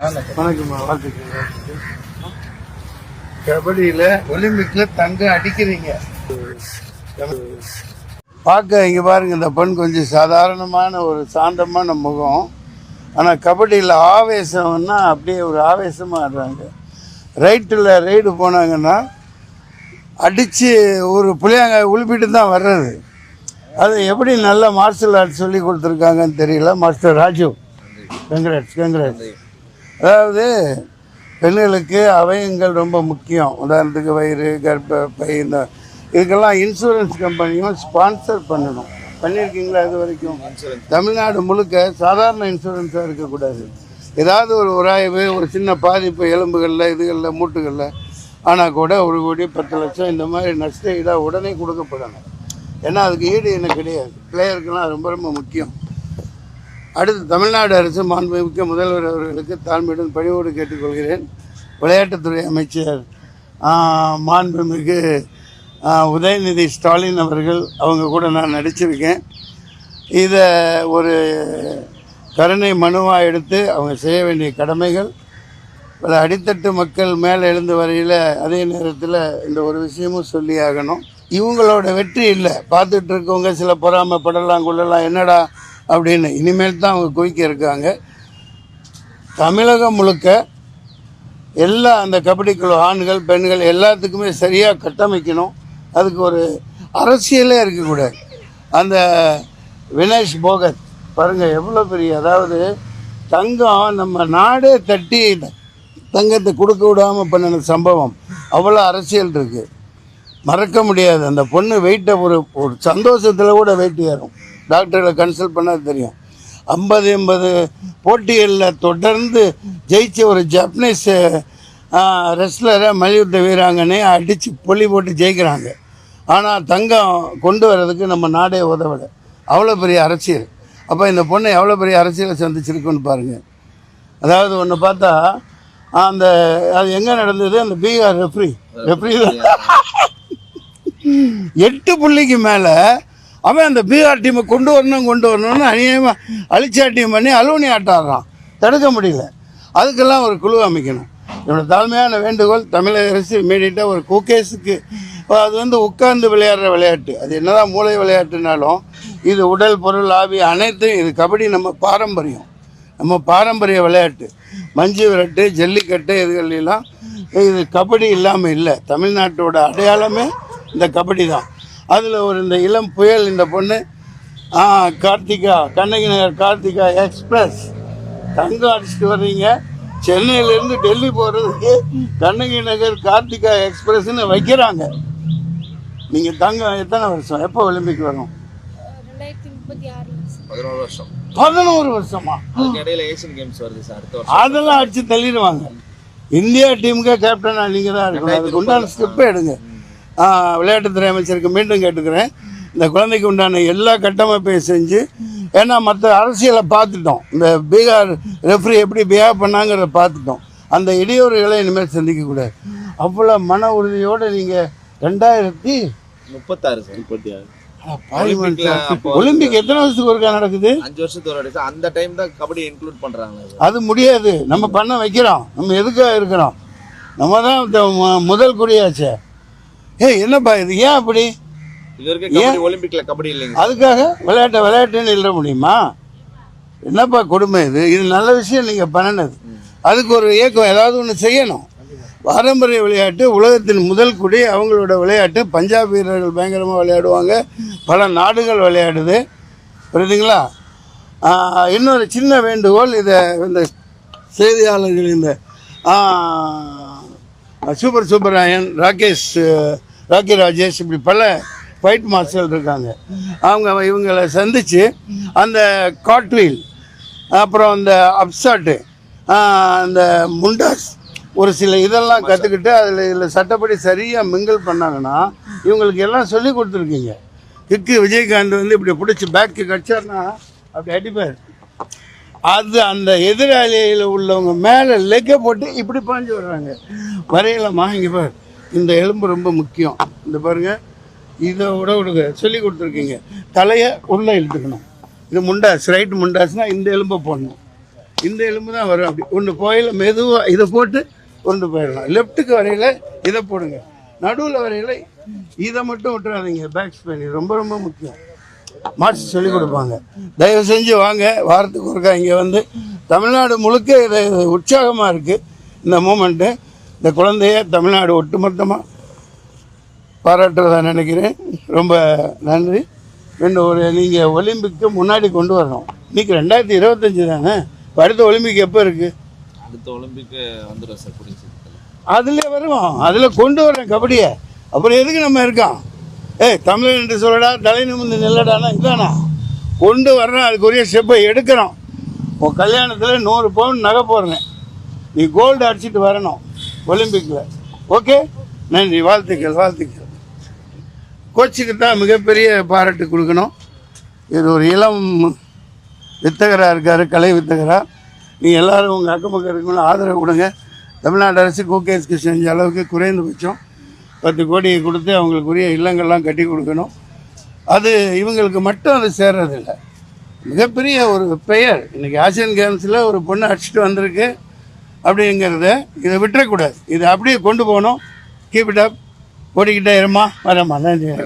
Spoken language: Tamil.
வணக்கம்மா வாழ்த்துக்கள் கபடியில் ஒலிம்பிக்கில் தங்கம் அடிக்கிறீங்க. பார்க்க இங்கே பாருங்க இந்த பெண் கொஞ்சம் சாதாரணமான ஒரு சாந்தமான முகம். ஆனால் கபடியில் ஆவேசம்னா அப்படியே ஒரு ஆவேசமாக ஆடுறாங்க ரைட்டில் ரைடு போனாங்கன்னா அடித்து ஒரு புளியாங்க உழுப்பிட்டு தான் வர்றது. அது எப்படி நல்ல மார்ஷல் ஆர்ட்ஸ் சொல்லி கொடுத்துருக்காங்கன்னு தெரியல. மாஸ்டர் ராஜு. கங்க்ராட்ஸ் கங்க்ராட்ஸ் அதாவது பெண்களுக்கு அவயங்கள் ரொம்ப முக்கியம். உதாரணத்துக்கு வயிறு கர்ப்பப்பை இந்த இதுக்கெல்லாம் இன்சூரன்ஸ் கம்பெனியும் ஸ்பான்சர் பண்ணணும். பண்ணியிருக்கீங்களா இது வரைக்கும்? தமிழ்நாடு முழுக்க சாதாரண இன்சூரன்ஸாக இருக்கக்கூடாது. ஏதாவது ஒரு உராய்வு ஒரு சின்ன பாதிப்பு எலும்புகளில் இதுகளில் மூட்டுகளில் ஆனால் கூட ஒரு கோடி பத்து லட்சம் இந்த மாதிரி நஷ்ட ஈடாக உடனே கொடுக்கப்படணும். ஏன்னா அதுக்கு ஈடு என்ன கிடையாது. பிளேயருக்கெல்லாம் ரொம்ப ரொம்ப முக்கியம். அடுத்து தமிழ்நாடு அரசு மாண்புமிக்க முதல்வர் அவர்களுக்கு தாழ்மையுடன் பணிவோடு கேட்டுக்கொள்கிறேன். விளையாட்டுத்துறை அமைச்சர் மாண்புமிகு உதயநிதி ஸ்டாலின் அவர்கள் அவங்க கூட நான் நடிச்சிருக்கேன். இதை ஒரு கருணை மனுவாக எடுத்து அவங்க செய்ய வேண்டிய கடமைகள். பல அடித்தட்டு மக்கள் மேலே எழுந்து வரையில் அதே நேரத்தில் இந்த ஒரு விஷயமும் சொல்லி ஆகணும். இவங்களோட வெற்றி இல்லை. பார்த்துட்டு இருக்கவங்க சில பொறாமப்படலாம் கொள்ளலாம் என்னடா அப்படின்னு. இனிமேல் தான் அவங்க குவிக்க இருக்காங்க. தமிழகம் முழுக்க எல்லா அந்த கபடி குழு ஆண்கள் பெண்கள் எல்லாத்துக்குமே சரியாக கட்டமைக்கணும். அதுக்கு ஒரு அரசியலே இருக்கக்கூடாது. அந்த வினேஷ் போகத் பாருங்கள் எவ்வளோ பெரிய அதாவது தங்கம் நம்ம நாடே தட்டி தங்கத்தை கொடுக்க விடாமல் பண்ணின சம்பவம். அவ்வளோ அரசியல் இருக்குது மறக்க முடியாது. அந்த பொண்ணு வெயிட்டை ஒரு ஒரு சந்தோஷத்தில் கூட வெயிட் ஏறும். டாக்டர்களை கன்சல்ட் பண்ணால் தெரியும். ஐம்பது எண்பது போட்டிகளில் தொடர்ந்து ஜெயிச்ச ஒரு ஜப்பனீஸ் ரெஸ்லரை மல்யுத்த வீராங்கனே அடித்து பொலி போட்டு ஜெயிக்கிறாங்க. ஆனால் தங்கம் கொண்டு வர்றதுக்கு நம்ம நாடே உதவலை. அவ்வளோ பெரிய அரசியல். அப்போ இந்த பொண்ணை எவ்வளோ பெரிய அரசியலை சந்திச்சிருக்குன்னு பாருங்கள் அதாவது ஒன்று பார்த்தா அந்த அது எங்கே நடந்தது? அந்த பீகார் ரெஃப்ரி ரெஃப்ரி எட்டு புள்ளிக்கு மேலே அவன் அந்த பீகார் டீமை கொண்டு வரணும் கொண்டு வரணும்னு அநியாயமாக அழிச்சாட்டியம் பண்ணி அலுவனி ஆட்டாடுறான். தடுக்க முடியல. அதுக்கெல்லாம் ஒரு குழு அமைக்கணும். என்னோட தாழ்மையான வேண்டுகோள் தமிழக அரசு இமீடியட்டாக ஒரு குக்கேஸுக்கு அது வந்து உட்கார்ந்து விளையாடுற விளையாட்டு. அது என்னதான் மூளை விளையாட்டுனாலும் இது உடல் பொருள் ஆவி அனைத்தும் இது கபடி நம்ம பாரம்பரியம். நம்ம பாரம்பரிய விளையாட்டு. மஞ்சு விரட்டு ஜல்லிக்கட்டு இதுகளெல்லாம் இது கபடி இல்லாமல் இல்லை. தமிழ்நாட்டோட அடையாளமே இந்த கபடி தான் அதில் ஒரு இந்த இளம் புயல் இந்த பொண்ணு ஆ கார்த்திகா கண்ணகி நகர் கார்த்திகா எக்ஸ்பிரஸ். தங்கம் அடிச்சுட்டு வர்றீங்க. சென்னையிலேருந்து டெல்லி போகிறதுக்கு கண்ணகி நகர் கார்த்திகா எக்ஸ்பிரஸ்னு வைக்கிறாங்க. நீங்கள் தங்கம் எத்தனை வருஷம்? எப்போ ஒலிம்பிக் வரும்? பதினோரு வருஷம். அதெல்லாம் அடிச்சு தள்ளிடுவாங்க. இந்தியா டீமுக்கு கேப்டனாக நீங்கள் தான் இருக்கணும். அதுக்கு உண்டான ஸ்டெப்பை எடுங்க. விளையாட்டுத்துறை அமைச்சருக்கு மீண்டும் கேட்டுக்கிறேன். இந்த குழந்தைக்கு உண்டான எல்லா கட்டமைப்பையும் செஞ்சு ஏன்னா மற்ற அரசியலை பார்த்துட்டோம். இந்த பீகார் ரெஃப்ரி எப்படி பிஹேவ் பண்ணாங்கிறத பார்த்துட்டோம். அந்த இடையூறுகளை இனிமேல் சந்திக்கக்கூடாது. அவ்வளோ மன உறுதியோடு நீங்கள் ரெண்டாயிரத்தி முப்பத்தாறு சார். முப்பத்தி ஆறு ஒலிம்பிக் எத்தனை வருஷத்துக்கு ஒருக்கா நடக்குது? அஞ்சு வருஷத்துக்கு அந்த டைம் தான் கபடி இன்க்ளூட் பண்றாங்க அது முடியாது. நம்ம பண்ண வைக்கிறோம். நம்ம எதுக்காக இருக்கிறோம்? நம்ம தான் முதல் குறியாச்சே. ஏய் என்னப்பா இது? ஏன் அப்படி? கபடி ஒலிம்பிக்ல கபடி இல்லைங்க. அதுக்காக விளையாட்டை விளையாட்டுன்னு எழுத முடியுமா? என்னப்பா கொடுமை இது? இது நல்ல விஷயம் நீங்கள் பண்ணினது. அதுக்கு ஒரு இயக்கம் ஏதாவது ஒன்று செய்யணும். பாரம்பரிய விளையாட்டு உலகத்தின் முதல் குடி அவங்களோட விளையாட்டு. பஞ்சாப் வீரர்கள் பயங்கரமாக விளையாடுவாங்க. பல நாடுகள் விளையாடுது. புரியுதுங்களா? இன்னொரு சின்ன வேண்டுகோள் இதை இந்த செய்தியாளர்கள் இந்த சூப்பர் சூப்பராயன் ராகேஷ் ராக்கி ராஜேஷ் இப்படி பல ஃபைட் மாஸ்டர் இருக்காங்க. அவங்க இவங்களை சந்தித்து அந்த காட்வீல் அப்புறம் அந்த அப்சாட்டு அந்த முண்டாஸ் ஒரு சில இதெல்லாம் கற்றுக்கிட்டு அதில் இதில் சட்டப்படி சரியாக மிங்கிள் பண்ணாங்கன்னா இவங்களுக்கு எல்லாம் சொல்லி கொடுத்துருக்கீங்க. கிக்கு விஜயகாந்த் வந்து இப்படி பிடிச்சி பேக்கு கடிச்சார்னா அப்படி அடிப்பார். அது அந்த எதிராளியில் உள்ளவங்க மேலே லெக்கை போட்டு இப்படி பாஞ்சு வர்றாங்க. வரையலாமா இங்கே பாரு. இந்த எலும்பு ரொம்ப முக்கியம். இந்த பாருங்க இதை விட விடுங்க. சொல்லி கொடுத்துருக்கீங்க. தலையை உள்ளே இழுத்துக்கணும். இது முண்டாஸ் ரைட் முண்டாஸ்னால் இந்த எலும்பை போடணும். இந்த எலும்பு தான் வரும். அப்படி ஒன்று போயில மெதுவாக இதை போட்டு கொண்டு போயிடலாம். லெஃப்ட்டுக்கு வரையில இதை போடுங்க. நடுவில் வரையில இதை மட்டும் விட்டுறாதீங்க. Back spine. ரொம்ப ரொம்ப முக்கியம். மாற்றி சொல்லிக் கொடுப்பாங்க. தயவு செஞ்சு வாங்க. வாரத்துக்கு ஒருக்கா இங்கே வந்து. தமிழ்நாடு முழுக்க இது உற்சாகமாக இருக்குது இந்த மூமெண்ட்டு. இந்த குழந்தைய தமிழ்நாடு ஒட்டுமொத்தமாக பாராட்டுறதா நினைக்கிறேன். ரொம்ப நன்றி. இன்னும் ஒரு நீங்கள் ஒலிம்பிக்கு முன்னாடி கொண்டு வரணும். இன்னைக்கு ரெண்டாயிரத்தி இருபத்தஞ்சி தானே? இப்ப அடுத்த ஒலிம்பிக் எப்போ இருக்குது அடுத்த ஒலிம்பிக்கு வந்துடும் சார் சீக்கிரத்தில். அதில் வருவோம். அதில் கொண்டு வரேன் கபடியை. அப்புறம் எதுக்கு நம்ம இருக்கோம்? ஏய் தமிழன் என்று சொல்லடா தலை நிமிந்து நில்லடானா இதானா? கொண்டு வர்றோம் அதுக்குரிய ஸ்டெப்பை எடுக்கிறோம். உன் கல்யாணத்தில் நூறு பவுன் நகை போடுறேன். நீ கோல்டு அடிச்சிட்டு வரணும். ஒலிம்பிக்கில் ஓகே? நன்றி. வாழ்த்துக்கள் வாழ்த்துக்கள். கோச்சுக்கு தான் மிகப்பெரிய பாராட்டு கொடுக்கணும். இது ஒரு இளம் வித்தகராக இருக்கார் கலை வித்தகராக நீங்கள் எல்லோரும் உங்கள் அக்கம் பக்கம் இருக்கணும் ஆதரவு கொடுங்க. தமிழ்நாடு அரசு கோகேஸ்க்கு செஞ்ச அளவுக்கு குறைந்தபட்சம் பத்து கோடியை கொடுத்து அவங்களுக்குரிய இல்லங்கள்லாம் கட்டி கொடுக்கணும். அது இவங்களுக்கு மட்டும் அது சேர்றதில்ல. மிகப்பெரிய ஒரு பெயர். இன்றைக்கி ஆசியன் கேம்ஸில் ஒரு பொண்ணு அடிச்சுட்டு வந்திருக்கு. அப்படிங்கிறத இதை விட்டுறக்கூடாது. இதை அப்படியே கொண்டு போகணும். கீப் இட் அப் ஓடிக்கிட்டே இருமா வரேம்மா. நன்றி.